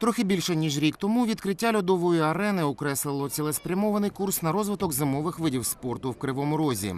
Трохи більше ніж рік тому відкриття льодової арени окреслило цілеспрямований курс на розвиток зимових видів спорту в Кривому Розі.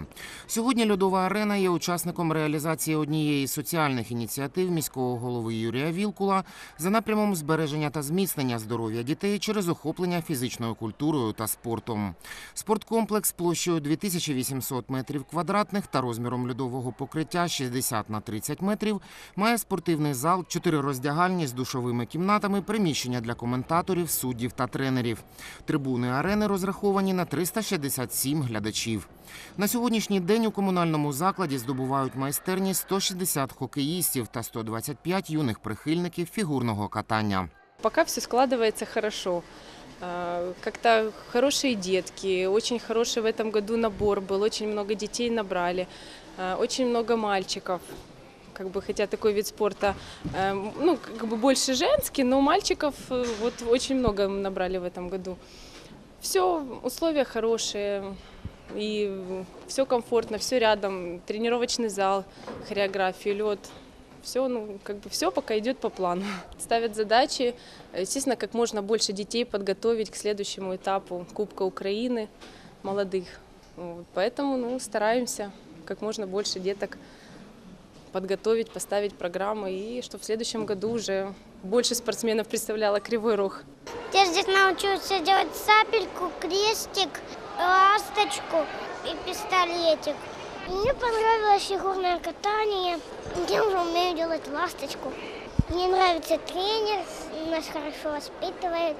Сьогодні льодова арена є учасником реалізації однієї з соціальних ініціатив міського голови Юрія Вілкула за напрямом збереження та зміцнення здоров'я дітей через охоплення фізичною культурою та спортом. Спорткомплекс площею 2800 метрів квадратних та розміром льодового покриття 60 на 30 метрів має спортивний зал, чотири роздягальні з душовими кімнатами, приміщення для коментаторів, суддів та тренерів. Трибуни арени розраховані на 367 глядачів. На сьогоднішній день у комунальному закладі здобувають майстерні 160 хокеїстів та 125 юних прихильників фігурного катання. Пока все складывается хорошо. А, Как-то хорошие детки, очень хороший в этом году набор был, очень много детей набрали, а, очень много мальчиков. Как бы, хотя такой вид спорта, э, ну, как бы больше женский, но мальчиков э, вот очень много набрали в этом году. Все, условия хорошие, и все комфортно, все рядом, тренировочный зал, хореография, лед. Все, ну, как бы все пока идет по плану. Ставят задачи, естественно, как можно больше детей подготовить к следующему этапу Кубка Украины молодых. Вот, поэтому, ну, стараемся как можно больше деток подготовить, поставить программы, и чтобы в следующем году уже больше спортсменов представляло Кривой Рог. Я здесь научился делать сапельку, крестик, ласточку и пистолетик. Мне понравилось фигурное катание. Я уже умею делать ласточку. Мне нравится тренер, нас хорошо воспитывает.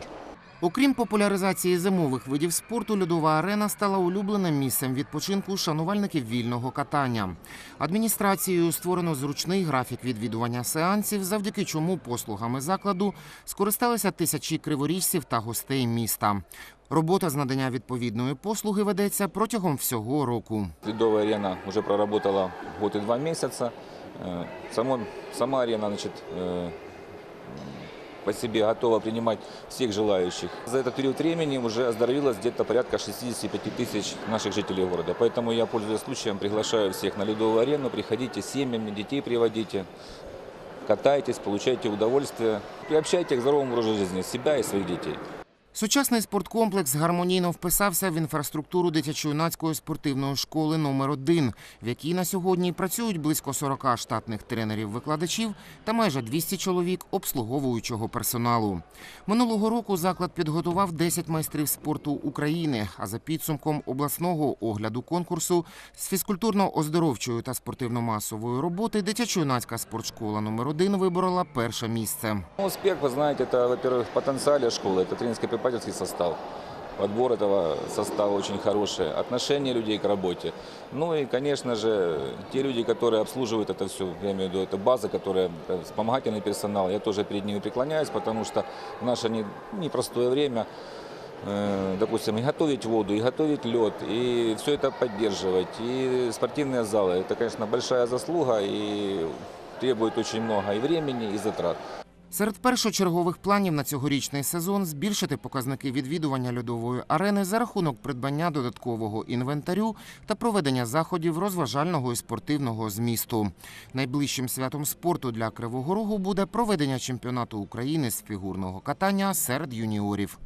Окрім популяризації зимових видів спорту, льодова арена стала улюбленим місцем відпочинку шанувальників вільного катання. Адміністрацією створено зручний графік відвідування сеансів, завдяки чому послугами закладу скористалися тисячі криворіжців та гостей міста. Робота з надання відповідної послуги ведеться протягом всього року. Ледовая арена уже проработала год и два месяца. Э, сама арена значит, э, по себе готова принимать всех желающих. За этот период времени уже оздоровилось где-то порядка 65 тысяч наших жителей города. Поэтому я, пользуясь случаем, приглашаю всех на ледовую арену. Приходите с семьями, детей приводите, катайтесь, получайте удовольствие. Приобщайте к здоровому образу жизни себя и своих детей. Сучасний спорткомплекс гармонійно вписався в інфраструктуру дитячо-юнацької спортивної школи номер 1 в якій на сьогодні працюють близько 40 штатних тренерів-викладачів та майже 200 чоловік обслуговуючого персоналу. Минулого року заклад підготував 10 майстрів спорту України. А за підсумком обласного огляду конкурсу з фізкультурно-оздоровчої та спортивно-масової роботи дитячо-юнацька спортшкола номер 1 виборола перше місце. Ну, Успех, вы знаете, это, во-первых, в потенциале школы, это тренерско-преподавательский состав. Подбор этого состава очень хороший, отношение людей к работе. Ну и, конечно же, те люди, которые обслуживают это все, я имею в виду, это база, которая э, вспомогательный персонал, я тоже перед ними преклоняюсь, потому что в наше не- непростое время, э, допустим, и готовить воду, и готовить лед, и все это поддерживать, и спортивные залы, это, конечно, большая заслуга и требует очень много и времени, и затрат. Серед першочергових планів на цьогорічний сезон збільшити показники відвідування льодової арени за рахунок придбання додаткового інвентарю та проведення заходів розважального і спортивного змісту. Найближчим святом спорту для Кривого Рогу буде проведення чемпіонату України з фігурного катання серед юніорів.